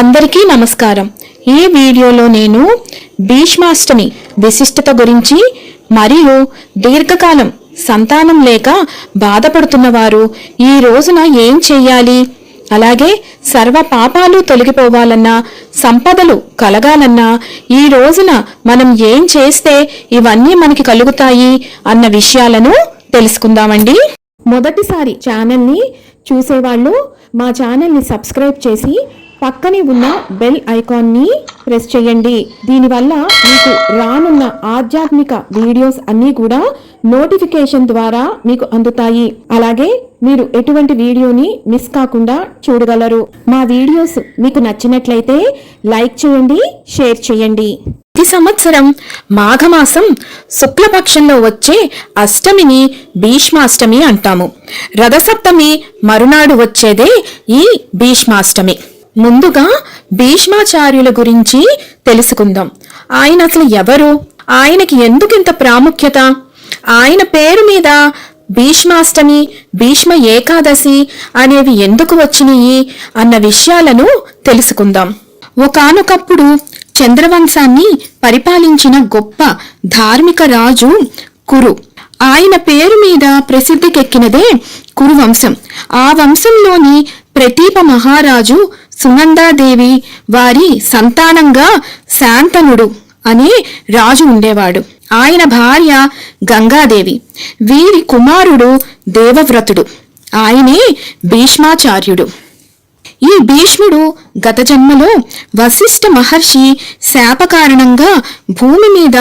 అందరికీ నమస్కారం. ఈ వీడియోలో నేను భీష్మాష్టమి విశిష్టత గురించి మరియు దీర్ఘకాలం సంతానం లేక బాధపడుతున్నవారు ఈ రోజున ఏం చెయ్యాలి అలాగే సర్వ పాపాలు తొలగిపోవాలన్నా సంపదలు కలగాలన్నా ఈ రోజున మనం ఏం చేస్తే ఇవన్నీ మనకి కలుగుతాయి అన్న విషయాలను తెలుసుకుందామండి. మొదటిసారి ఛానల్ని చూసేవాళ్ళు మా ఛానల్ని సబ్స్క్రైబ్ చేసి పక్కనే ఉన్న బెల్ ఐకాన్ని ప్రెస్ చేయండి. దీనివల్ల మీకు రానున్న ఆధ్యాత్మిక వీడియోస్ అన్నీ కూడా నోటిఫికేషన్ ద్వారా మీకు అందుతాయి. అలాగే మీరు ఎటువంటి వీడియోని మిస్ కాకుండా చూడగలరు. మా వీడియోస్ మీకు నచ్చినట్లయితే లైక్ చేయండి షేర్ చేయండి. ప్రతి సంవత్సరం మాఘమాసం శుక్లపక్షంలో వచ్చే అష్టమిని భీష్మాష్టమి అంటాము. రథసప్తమి మరునాడు వచ్చేదే ఈ భీష్మాష్టమి. ముందుగా భీష్మాచార్యుల గురించి తెలుసుకుందాం. ఆయన అసలు ఎవరు? ఆయనకి ఎందుకింత ప్రాముఖ్యత? ఆయన పేరు మీద భీష్మాష్టమి భీష్మ ఏకాదశి అనేవి ఎందుకు వచ్చినాయి అన్న విషయాలను తెలుసుకుందాం. ఒకానొకప్పుడు చంద్రవంశాన్ని పరిపాలించిన గొప్ప ధార్మిక రాజు కురు. ఆయన పేరు మీద ప్రసిద్ధికెక్కినదే కురు వంశం. ఆ వంశంలోని ప్రతీప మహారాజు సునందాదేవి వారి సంతానంగా శాంతనుడు అనే రాజు ఉండేవాడు. ఆయన భార్య గంగాదేవి. వీరి కుమారుడు దేవవ్రతుడు. ఆయనే భీష్మాచార్యుడు. ఈ భీష్ముడు గత జన్మలో వశిష్ఠ మహర్షి శాప కారణంగా భూమి మీద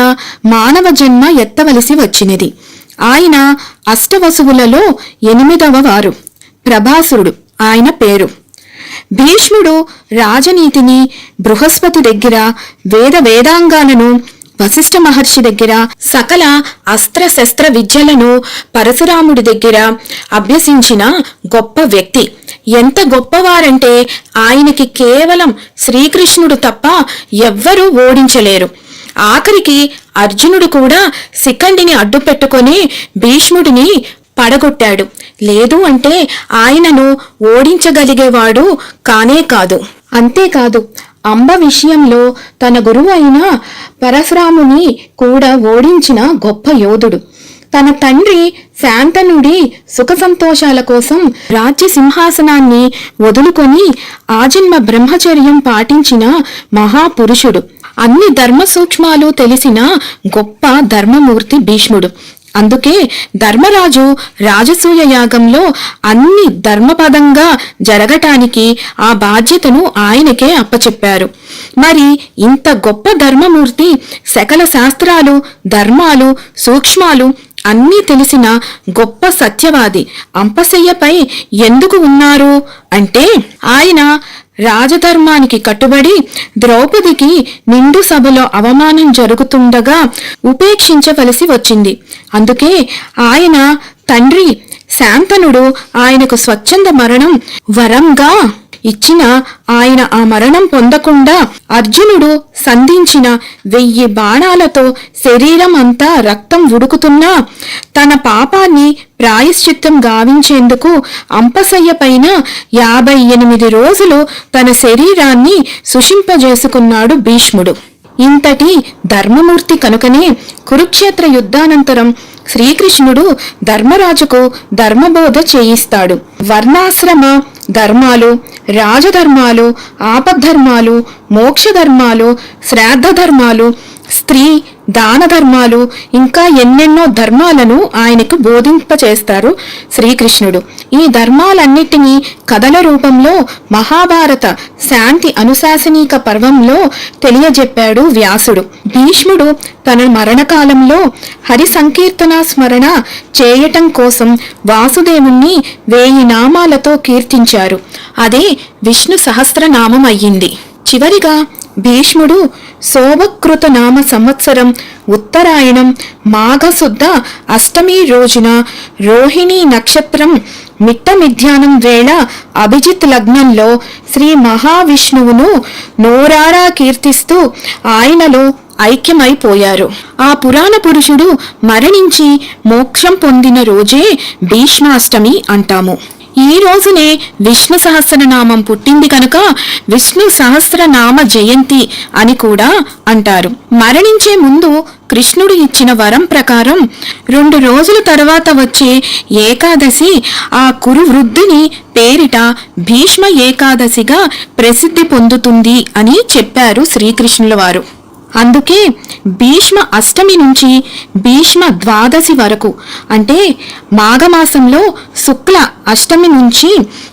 మానవ జన్మ ఎత్తవలసి వచ్చినది. ఆయన అష్టవసువులలో ఎనిమిదవ వారు. ప్రభాసురుడు. ఆయన పేరు భీష్ముడు రాజనీతిని బృహస్పతి దగ్గర వేద వేదాంగాలను వశిష్ఠ మహర్షి దగ్గర సకల అస్త్ర శస్త్ర విద్యలను పరశురాముడి దగ్గర అభ్యసించిన గొప్ప వ్యక్తి. ఎంత గొప్పవారంటే ఆయనకి కేవలం శ్రీకృష్ణుడు తప్ప ఎవ్వరూ ఓడించలేరు. ఆఖరికి అర్జునుడు కూడా శిఖండిని అడ్డు పెట్టుకొని భీష్ముడిని పడగొట్టాడు. లేదు అంటే ఆయనను ఓడించగలిగేవాడు కానే కాదు. అంతేకాదు అంబ విషయంలో తన గురువు అయిన పరశురాముని కూడా ఓడించిన గొప్ప యోధుడు. తన తండ్రి శాంతనుడి సుఖ సంతోషాల కోసం రాజ్య సింహాసనాన్ని వదులుకొని ఆజన్మ బ్రహ్మచర్యం పాటించిన మహాపురుషుడు. అన్ని ధర్మ సూక్ష్మాలు తెలిసిన గొప్ప ధర్మమూర్తి భీష్ముడు. అందుకే ధర్మరాజు రాజసూయ యాగంలో అన్ని ధర్మపదంగా జరగటానికి ఆ బాధ్యతను ఆయనకే అప్పచెప్పారు. మరి ఇంత గొప్ప ధర్మమూర్తి సకల శాస్త్రాలు ధర్మాలు సూక్ష్మాలు అన్నీ తెలిసిన గొప్ప సత్యవాది అంపశయ్యపై ఎందుకు ఉన్నారు? అంటే ఆయన రాజధర్మానికి కట్టుబడి ద్రౌపదికి నిండు సభలో అవమానం జరుగుతుండగా ఉపేక్షించవలసి వచ్చింది. అందుకే ఆయన తండ్రి శాంతనుడు ఆయనకు స్వచ్ఛంద మరణం వరంగా ఇచ్చిన ఆయన ఆ మరణం పొందకుండా అర్జునుడు సంధించిన వెయ్యి బాణాలతో శరీరం అంతా రక్తం ఉడుకుతున్నా తన పాపాన్ని ప్రాయశ్చిత్తం గావించేందుకు అంపసయ్య పైన యాభై ఎనిమిది రోజులు తన శరీరాన్ని సుషింపజేసుకున్నాడు భీష్ముడు. ఇంతటి ధర్మమూర్తి కనుకనే కురుక్షేత్ర యుద్ధానంతరం శ్రీకృష్ణుడు ధర్మరాజుకు ధర్మబోధ చేయిస్తాడు. వర్ణాశ్రమ ధర్మాలు రాజధర్మాలు ఆపద్ధర్మాలు మోక్షధర్మాలు శ్రాద్ధ ధర్మాలు స్త్రీ దాన ధర్మాలు ఇంకా ఎన్నెన్నో ధర్మాలను ఆయనకు బోధింపచేస్తారు శ్రీకృష్ణుడు. ఈ ధర్మాలన్నిటినీ కథల రూపంలో మహాభారత శాంతి అనుశాసనిక పర్వంలో తెలియజెప్పాడు వ్యాసుడు. భీష్ముడు తన మరణకాలంలో హరి సంకీర్తన స్మరణ చేయటం కోసం వాసుదేవుణ్ణి వేయి నామాలతో కీర్తించారు. అదే విష్ణు సహస్రనామం అయ్యింది. చివరిగా భీష్ముడు శోభకృత నామ సంవత్సరం ఉత్తరాయణం మాఘశుద్ధ అష్టమి రోజున రోహిణీ నక్షత్రం మిట్ట మిథ్యానం వేళ అభిజిత్ లగ్నంలో శ్రీ మహావిష్ణువును నోరారా కీర్తిస్తూ ఆయనలో ఐక్యమైపోయారు. ఆ పురాణ పురుషుడు మరణించి మోక్షం పొందిన రోజే భీష్మాష్టమి అంటాము. ఈ రోజునే విష్ణు సహస్రనామం పుట్టింది కనుక విష్ణు సహస్రనామ జయంతి అని కూడా అంటారు. మరణించే ముందు కృష్ణుడు ఇచ్చిన వరం ప్రకారం రెండు రోజుల తర్వాత వచ్చే ఏకాదశి ఆ కురు వృద్ధుని పేరిట భీష్మ ఏకాదశిగా ప్రసిద్ధి పొందుతుంది అని చెప్పారు శ్రీకృష్ణుల వారు. అందుకే భీష్మ అష్టమి నుంచి భీష్మ ద్వాదశి వరకు అంటే మాఘమాసంలో శుక్ల అష్టమి నుంచి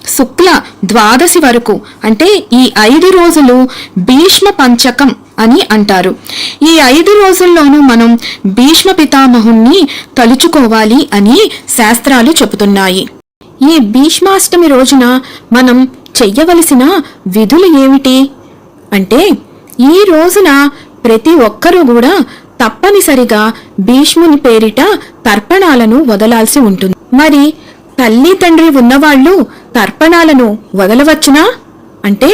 శుక్ల ద్వాదశి వరకు అంటే ఈ ఐదు రోజులు భీష్మ పంచకం అని అంటారు. ఈ ఐదు రోజుల్లోనూ మనం భీష్మ పితామహుణ్ణి తలుచుకోవాలి అని శాస్త్రాలు చెబుతున్నాయి. ఈ భీష్మాష్టమి రోజున మనం చెయ్యవలసిన విధులు ఏమిటి? అంటే ఈ రోజున ప్రతి ఒక్కరూ కూడా తప్పనిసరిగా భీష్ముని పేరిట తర్పణాలను వదలాల్సి ఉంటుంది. మరి తల్లి తండ్రి ఉన్నవాళ్ళు తర్పణాలను వదలవచ్చునా? అంటే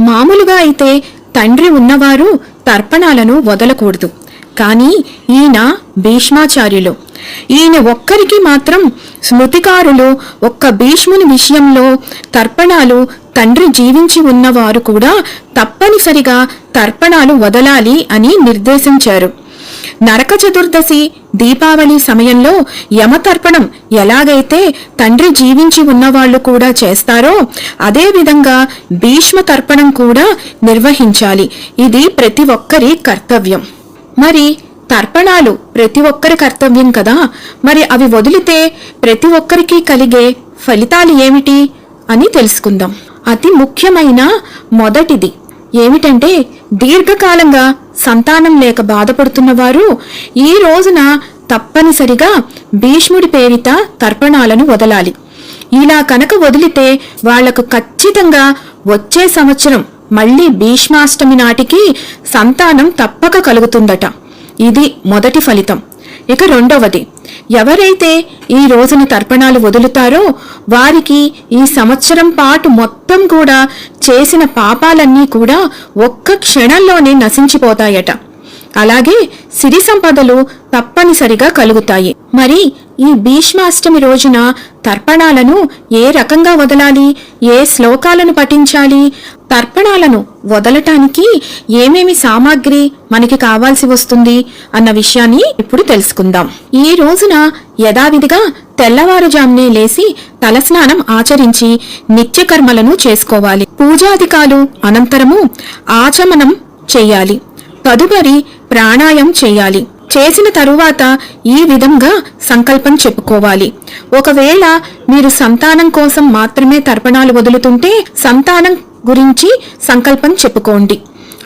మామూలుగా అయితే తండ్రి ఉన్నవారు తర్పణాలను వదలకూడదు. కానీ ఈయన భీష్మాచార్యులు. ఈయన ఒక్కరికి మాత్రం స్మృతికారులు ఒక్క భీష్ముని విషయంలో తర్పణాలు తండ్రి జీవించి ఉన్నవారు కూడా తప్పనిసరిగా తర్పణాలు వదలాలి అని నిర్దేశించారు. నరక చతుర్దశి దీపావళి సమయంలో యమతర్పణం ఎలాగైతే తండ్రి జీవించి ఉన్నవాళ్ళు కూడా చేస్తారో అదేవిధంగా భీష్మ తర్పణం కూడా నిర్వహించాలి. ఇది ప్రతి ఒక్కరి కర్తవ్యం. మరి తర్పణాలు ప్రతి ఒక్కరి కర్తవ్యం కదా? మరి అవి వదిలితే ప్రతి ఒక్కరికి కలిగే ఫలితాలు ఏమిటి అని తెలుసుకుందాం. అతి ముఖ్యమైన మొదటిది. ఏమిటంటే దీర్ఘకాలంగా సంతానం లేక బాధపడుతున్నవారు ఈ రోజున తప్పనిసరిగా భీష్ముడి పేరిత తర్పణాలను వదలాలి. ఇలా కనుక వదిలితే వాళ్ళకు ఖచ్చితంగా వచ్చే సంవత్సరం మళ్ళీ భీష్మాష్టమి నాటికి సంతానం తప్పక కలుగుతుందట. ఇది మొదటి ఫలితం. ఇక రెండవది ఎవరైతే ఈ రోజున తర్పణాలు వదులుతారో వారికి ఈ సంవత్సరం పాటు మొత్తం కూడా చేసిన పాపాలన్నీ కూడా ఒక్క క్షణంలోనే నశించిపోతాయట. అలాగే సిరి సంపదలు తప్పనిసరిగా కలుగుతాయి. మరి ఈ భీష్మాష్టమి రోజున తర్పణాలను ఏ రకంగా వదలాలి? ఏ శ్లోకాలను పఠించాలి? తర్పణాలను వదలటానికి ఏమేమి సామాగ్రి మనకి కావాల్సి వస్తుంది అన్న విషయాన్ని ఇప్పుడు తెలుసుకుందాం. ఈ రోజున యథావిధిగా తెల్లవారుజామునే లేసి తలస్నానం ఆచరించి నిత్యకర్మలను చేసుకోవాలి. పూజాధికాలు అనంతరము ఆచమనం చెయ్యాలి తదుపరి ప్రాణాయం చేయాలి. చేసిన తరువాత ఈ విధంగా సంకల్పం చెప్పుకోవాలి. ఒకవేళ మీరు సంతానం కోసం మాత్రమే తర్పణాలు వదులుతుంటే సంతానం గురించి సంకల్పం చెప్పుకోండి.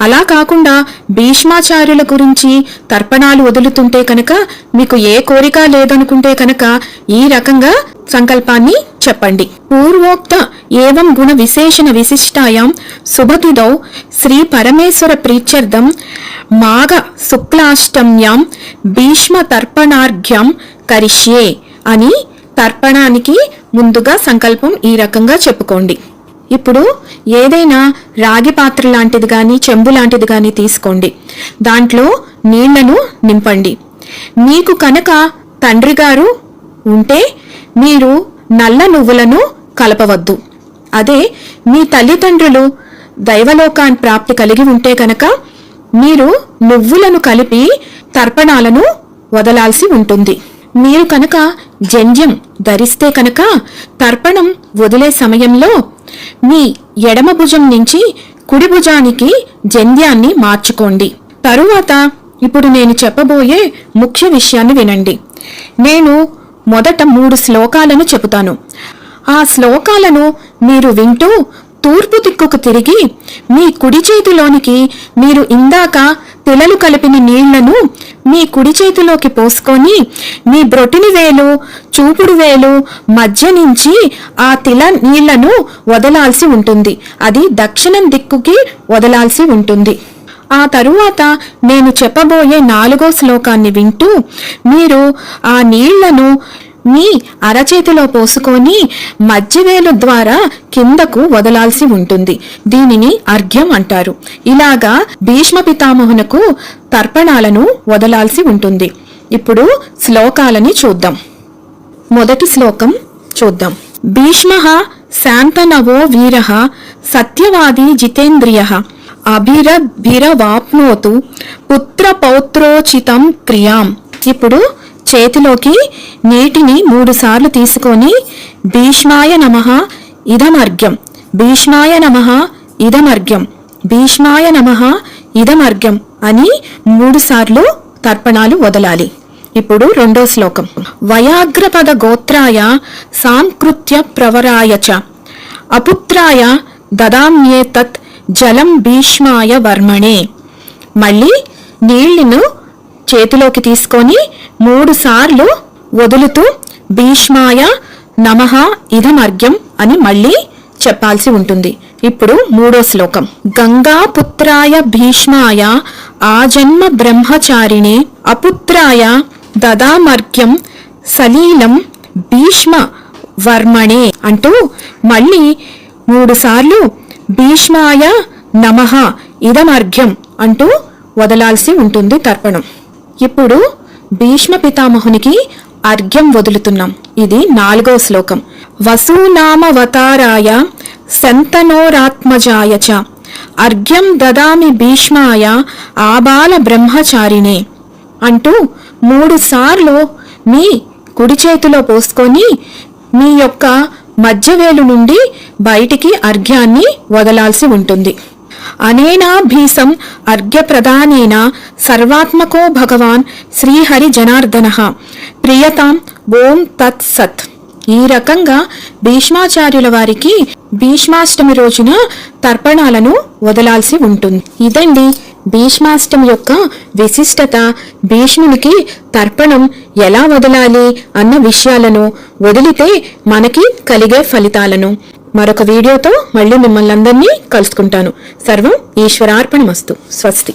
అలా కాకుండా భీష్మాచార్యుల గురించి తర్పణాలు వదులుతుంటే కనుక మీకు ఏ కోరిక లేదనుకుంటే కనుక ఈ రకంగా సంకల్పాన్ని చెప్పండి. పూర్వోక్త ఏవం గుణ విశేషణ విశిష్టాయాం శుభతిదౌ శ్రీ పరమేశ్వర ప్రీత్యర్థం మాఘ శుక్లాష్టమ్యాం భీష్మ తర్పణార్ఘ్యం కరిష్యే అని తర్పణానికి ముందుగా సంకల్పం ఈ రకంగా చెప్పుకోండి. ఇప్పుడు ఏదైనా రాగి పాత్ర లాంటిది కానీ చెంబు లాంటిది కానీ తీసుకోండి. దాంట్లో నీళ్ళను నింపండి. మీకు కనుక తండ్రి గారు ఉంటే మీరు నల్ల నువ్వులను కలపవద్దు. అదే మీ తల్లిదండ్రులు దైవలోకాన్ ప్రాప్తి కలిగి ఉంటే కనుక మీరు నువ్వులను కలిపి తర్పణాలను వదలాల్సి ఉంటుంది. మీరు కనుక జంజ్యం ధరిస్తే కనుక తర్పణం వదిలే సమయంలో మీ ఎడమ భుజం నుంచి కుడి భుజానికి జంధ్యాన్ని మార్చుకోండి. తరువాత ఇప్పుడు నేను చెప్పబోయే ముఖ్య విషయాన్ని వినండి. నేను మొదట మూడు శ్లోకాలను చెబుతాను. ఆ శ్లోకాలను మీరు వింటూ తూర్పు దిక్కుకు తిరిగి మీ కుడి చేతిలోనికి మీరు ఇందాక పిల్లలు కలిపిన నీళ్ళను మీ కుడి చేతిలోకి పోసుకొని మీ బ్రొటిని వేలు చూపుడు వేలు మధ్య నుంచి ఆ తిల నీళ్ళను వదలాల్సి ఉంటుంది. అది దక్షిణం దిక్కుకి వదలాల్సి ఉంటుంది. ఆ తరువాత నేను చెప్పబోయే నాలుగో శ్లోకాన్ని వింటూ మీరు ఆ నీళ్ళను మీ అరచేతిలో పోసుకొని మధ్యవేలు ద్వారా కిందకు వదలాల్సి ఉంటుంది. దీనిని అర్ఘ్యం అంటారు. ఇలాగా భీష్మ పితామహునకు తర్పణాలను వదలాల్సి ఉంటుంది. ఇప్పుడు శ్లోకాలని చూద్దాం. మొదటి శ్లోకం చూద్దాం. భీష్మ శాంతనవో వీర సత్యవాది జితేంద్రియ అభిరభిరవాప్నోతు పుత్ర పౌత్రోచితం క్రియాం. ఇప్పుడు చేతిలోకి నీటిని మూడుసార్లు తీసుకొని భీష్మాయ నమ ఇదమర్ఘ్యం. భీష్మాయ నమ ఇదమర్ఘ్యం. భీష్మాయ నమ ఇదమర్ఘ్యం అని మూడుసార్లు తర్పణాలు వదలాలి. ఇప్పుడు రెండో శ్లోకం. వయాగ్రపద గోత్రాయ సాంకృత్య ప్రవరాయ చ. అపుత్రాయ దదామ్యేతత్ జలం భీష్మాయ వర్మణే. మళ్ళీ నీళ్ళను చేతిలోకి తీసుకొని మూడుసార్లు వదులుతూ భీష్మాయ నమః ఇదమర్ఘ్యం అని మళ్ళీ చెప్పాల్సి ఉంటుంది. ఇప్పుడు మూడో శ్లోకం. గంగాపుత్రాయ భీష్మాయ ఆజన్మ బ్రహ్మచారిణి అపుత్రాయ దదామర్ఘ్యం సలీలం భీష్మ వర్మణే అంటూ మళ్ళీ మూడుసార్లు భీష్మాయ నమః ఇదమర్ఘ్యం అంటూ వదలాల్సి ఉంటుంది తర్పణం. ఇప్పుడు భీష్మ పితామహునికి అర్ఘ్యం వదులుతున్నాం. ఇది నాలుగో శ్లోకం. వసూనామవతారాయ శంతనోరాత్మజాయ చ. అర్ఘ్యం దదామి భీష్మాయ ఆబాల బ్రహ్మచారిణే అంటూ మూడు సార్లు మీ కుడి చేతిలో పోసుకొని మీ యొక్క మధ్యవేలు నుండి బయటికి అర్ఘ్యాన్ని వదలాల్సి ఉంటుంది. అనేనా భీసం అర్ఘ్యప్రదానేన సర్వాత్మకో భగవాన్ శ్రీహరి జనార్దన. ప్రియతాం ఓం తత్ సత్. ఈ రకంగా భీష్మాచార్యుల వారికి భీష్మాష్టమి రోజున తర్పణాలను వదలాల్సి ఉంటుంది. ఇదండి భీష్మాష్టం యొక్క విశిష్టత భీష్మునికి తర్పణం ఎలా వదలాలి అన్న విషయాలను వదిలితే మనకి కలిగే ఫలితాలను. మరొక వీడియోతో మళ్ళీ మిమ్మల్ని అందరినీ కలుసుకుంటాను. సర్వం ఈశ్వరార్పణమస్తు. స్వస్తి.